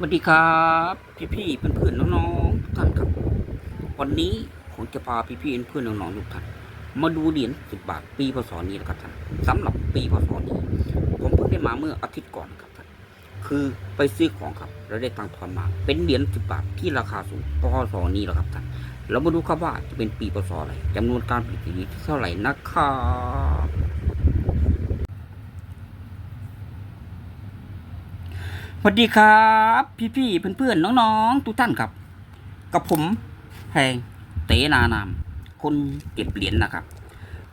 สวัสดีครับพี่พี่เพื่อนๆน้องๆทุกท่านครับ วันนี้ผมจะพาพี่พี่เพื่อนๆน้องๆทุกท่านมาดูเหรียญสิบบาทปีพศนี้นะครับท่านสำหรับปีพศนี้ผมเพิ่งได้มาเมื่ออาทิตย์ก่อนครับท่านคือไปซื้อของครับแล้วได้ตังค์ทอนมา เป็นเหรียญสิบบาทที่ราคาสูงพศนี้แหละครับท่านเรามาดูครับว่าจะเป็นปีพศอะไรจำนวนการผลิตเหรียญที่เท่าไหร่นะครับ สวัสดีครับ พี่ๆเพื่อนๆน้องๆทุกท่านครับ กับผมแพงเตนานาม คนเก็บเหรียญนะครับ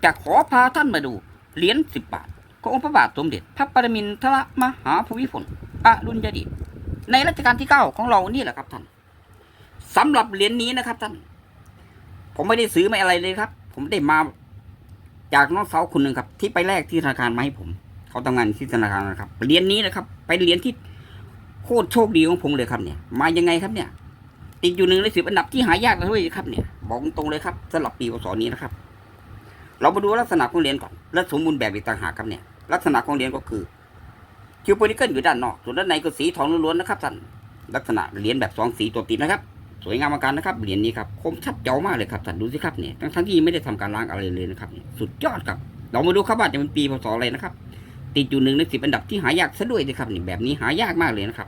จะขอพาท่านมาดูเหรียญสิบบาทขององค์พระบาทสมเด็จ พระปรมินทรมหาภูมิพลอดุลยเดชในรัชกาลที่เก้าของเรานี่แหละครับท่านสำหรับเหรียญนี้นะครับท่าน ผมไม่ได้ซื้อไม่อะไรเลยครับ ผมได้มาจากน้องสาวคนหนึ่งครับ ที่ไปแลกที่ธนาคารมาให้ผม เขาทำงานที่ธนาคารนะครับเหรียญนี้นะครับเป็นเหรียญที่ โคตรโชคดีของผมเลยครับเนี่ย มายังไงครับเนี่ย ติดอยู่หนึ่งในสิบอันดับที่หายากเลยครับเนี่ย บอกตรงๆเลยครับสำหรับปีพศนี้นะครับ เรามาดูลักษณะของเหรียญก่อน และสมบูรณ์แบบอีกต่างหากครับเนี่ย ลักษณะของเหรียญก็คือคิวโพนิเกิลอยู่ด้านนอก ส่วนด้านในก็สีทองล้วนๆนะครับท่านลักษณะเหรียญแบบสองสีตัวติดนะครับ สวยงามมากนะครับเหรียญนี้ครับคมชัดเจ๋วมากเลยครับท่านดูสิครับเนี่ยทั้งทั้งที่ไม่ได้ทำการล้างอะไรเลยนะครับสุดยอดครับ เรามาดูครับว่าจะเป็นปีพศอะไรนะครับติดอยู่หนึ่งในสิบอันดับที่หายากซะด้วยนะครับนี่แบบนี้หายากมากเลยนะครับ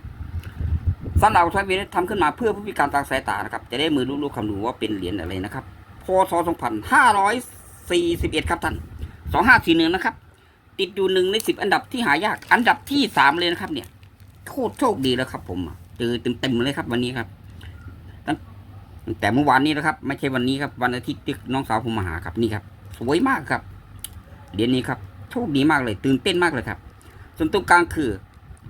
สำหรับทวีทำขึ้นมาเพื่อผู้พิการทางสายตานะครับ จะได้มือรู้ๆคำดูว่าเป็นเหรียญอะไรนะครับ พศ 2541 ครับท่าน 2541 นะครับ ติดอยู่หนึ่งในสิบอันดับที่หายาก อันดับที่สามเลยนะครับเนี่ย โคตรโชคดีแล้วครับผม เจอเต็มๆเลยครับวันนี้ครับ ตั้งตั้งแต่เมื่อวานนี้นะครับ ไม่ใช่วันนี้ครับ วันอาทิตย์ที่น้องสาวผมมาหาครับนี่ครับ สวยมากครับ เหรียญนี้ครับ โชคดีมากเลย ตื่นเต้นมากเลยครับ ส่วนตรงกลางคือ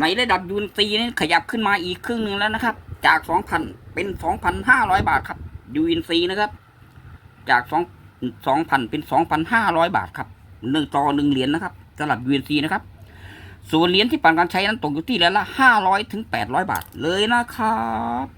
ในระดับยูนซีนี่ขยับขึ้นมาอีกครึ่งหนึ่งแล้วนะครับ จาก2,000เป็น2,500บาทครับยูนซีนะครับ จาก2 2,000เป็น2,500บาทครับหนึ่งต่อหนึ่งเหรียญนะครับสำหรับยูนซีนะครับ ส่วนเหรียญที่ผ่านการใช้นั้นตกอยู่ที่เหรียญละ500ถึง800บาทเลยนะครับ